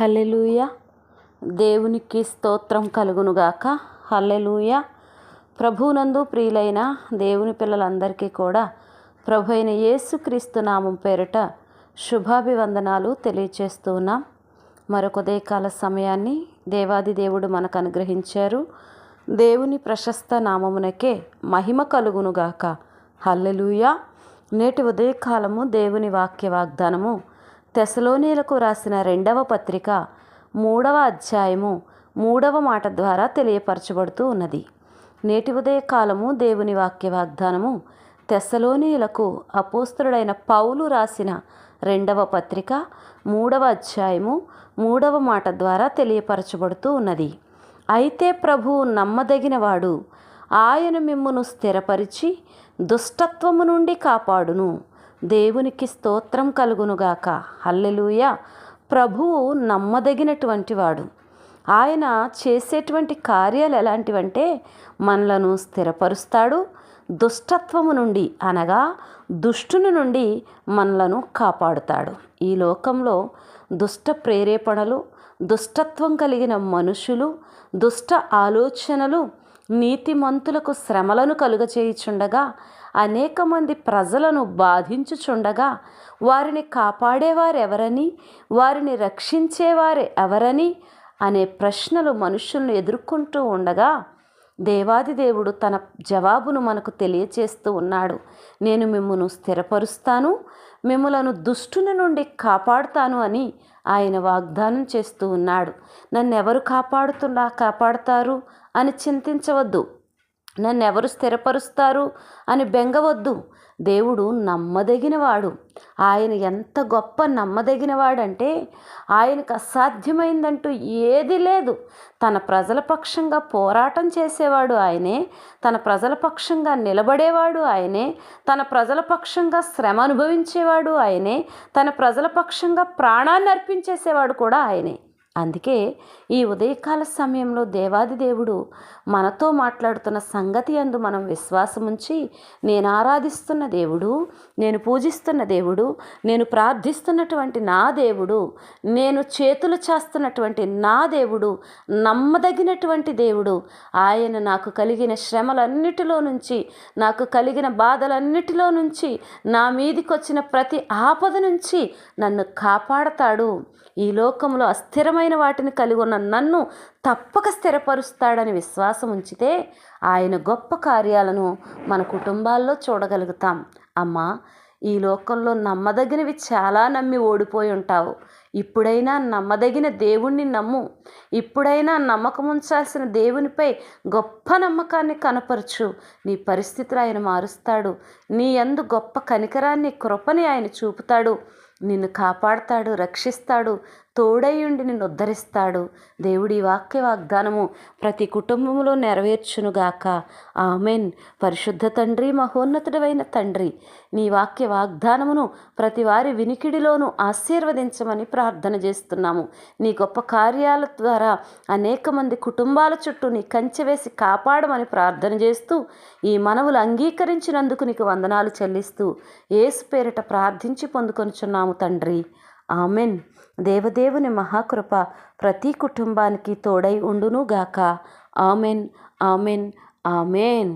హల్లెలూయ. దేవునికి స్తోత్రం కలుగునుగాక. హల్లెలూయ. ప్రభునందు ప్రియులైన దేవుని పిల్లలందరికీ కూడా ప్రభు అయిన యేసుక్రీస్తు నామం పేరిట శుభాభివందనాలు తెలియచేస్తున్నాం మరొక ఉదయకాల సమయాన్ని దేవాది దేవుడు మనకు అనుగ్రహించారు. దేవుని ప్రశస్త నామమునకే మహిమ కలుగునుగాక. హల్లెలూయ. నేటి ఉదయకాలము దేవుని వాక్య వాగ్దానము. తెసలోనీలకు రాసిన రెండవ పత్రిక మూడవ అధ్యాయము మూడవ మాట ద్వారా తెలియపరచబడుతూ ఉన్నది. నేటి ఉదయకాలము దేవుని వాక్య వాగ్దానము. తెసలోనీయులకు అపోస్తుడైన పౌలు రాసిన రెండవ పత్రిక మూడవ అధ్యాయము మూడవ మాట ద్వారా తెలియపరచబడుతూ ఉన్నది. అయితే ప్రభువు నమ్మదగినవాడు ఆయన మిమ్మును స్థిరపరిచి దుష్టత్వము నుండి కాపాడును. దేవునికి స్తోత్రం కలుగునుగాక. హల్లెలూయ. ప్రభువు నమ్మదగినటువంటి వాడు ఆయన చేసేటువంటి కార్యాలు ఎలాంటివంటే మనలను స్థిరపరుస్తాడు దుష్టత్వము నుండి అనగా దుష్టుని నుండి మనలను కాపాడుతాడు. ఈ లోకంలో దుష్ట ప్రేరేపణలు దుష్టత్వం కలిగిన మనుషులు దుష్ట ఆలోచనలు నీతిమంతులకు శ్రమలను కలుగచేయుచుండగా అనేక మంది ప్రజలను బాధించుచుండగా వారిని కాపాడేవారెవరని వారిని రక్షించేవారు ఎవరని అనే ప్రశ్నలు మనుషులను ఎదుర్కొంటూ ఉండగా దేవాది దేవుడు తన జవాబును మనకు తెలియచేస్తూ ఉన్నాడు. నేను మిమ్మను స్థిరపరుస్తాను మిమ్మలను దుష్టుని నుండి కాపాడుతాను అని ఆయన వాగ్దానం చేస్తూ ఉన్నాడు. నన్ను ఎవరు కాపాడుతున్నా కాపాడుతారు? అని చింతించవద్దు. నన్ను ఎవరు స్థిరపరుస్తారు అని బెంగవద్దు. దేవుడు నమ్మదగినవాడు. ఆయన ఎంత గొప్ప నమ్మదగినవాడంటే ఆయనకు అసాధ్యమైందంటూ ఏది లేదు. తన ప్రజల పక్షంగా పోరాటం చేసేవాడు ఆయనే. తన ప్రజల పక్షంగా నిలబడేవాడు ఆయనే. తన ప్రజల పక్షంగా శ్రమ అనుభవించేవాడు ఆయనే. తన ప్రజల పక్షంగా ప్రాణాన్ని అర్పించేసేవాడు కూడా ఆయనే. అందుకే ఈ ఉదయకాల సమయంలో దేవాది దేవుడు మనతో మాట్లాడుతున్న సంగతి అందు మనం విశ్వాసముంచి నేను ఆరాధిస్తున్న దేవుడు నేను పూజిస్తున్న దేవుడు నేను ప్రార్థిస్తున్నటువంటి నా దేవుడు నేను చేతులు చేస్తున్నటువంటి నా దేవుడు నమ్మదగినటువంటి దేవుడు ఆయన నాకు కలిగిన శ్రమలన్నిటిలో నుంచి నాకు కలిగిన బాధలన్నిటిలో నుంచి నా మీదికి వచ్చిన ప్రతి ఆపద నుంచి నన్ను కాపాడతాడు. ఈ లోకంలో అస్థిరమైన వాటిని కలిగి ఉన్న నన్ను తప్పక స్థిరపరుస్తాడని విశ్వాసం ఉంచితే ఆయన గొప్ప కార్యాలను మన కుటుంబాల్లో చూడగలుగుతాం. అమ్మా ఈ లోకంలో నమ్మదగినవి చాలా నమ్మి ఓడిపోయి ఉంటావు. ఇప్పుడైనా నమ్మదగిన దేవుణ్ణి నమ్ము. ఇప్పుడైనా నమ్మకం ఉంచాల్సిన దేవునిపై గొప్ప నమ్మకాన్ని కనపరచు. నీ పరిస్థితులు ఆయన మారుస్తాడు. నీ అందు గొప్ప కనికరాన్ని కృపని ఆయన చూపుతాడు. నిన్ను కాపాడతాడు రక్షిస్తాడు. తోడయుండి నిన్ను ఉద్ధరిస్తాడు. దేవుడి వాక్య వాగ్దానము ప్రతి కుటుంబంలో నెరవేర్చునుగాక ఆమెన్. పరిశుద్ధ తండ్రి మహోన్నతుడైన తండ్రి నీ వాక్య వాగ్దానమును ప్రతి వారి వినికిడిలోనూ ఆశీర్వదించమని ప్రార్థన చేస్తున్నాము. నీ గొప్ప కార్యాల ద్వారా అనేక మంది కుటుంబాల చుట్టూ నీ కంచె వేసి కాపాడమని ప్రార్థన చేస్తూ ఈ మనవులు అంగీకరించినందుకు నీకు వందనాలు చెల్లిస్తూ ఏసు పేరిట ప్రార్థించి పొందుకొనుచున్నాము తండ్రి. ఆమెన్. దేవదేవుని మహాకృప ప్రతి కుటుంబానికి తోడై ఉండునుగాక. Amen amen amen.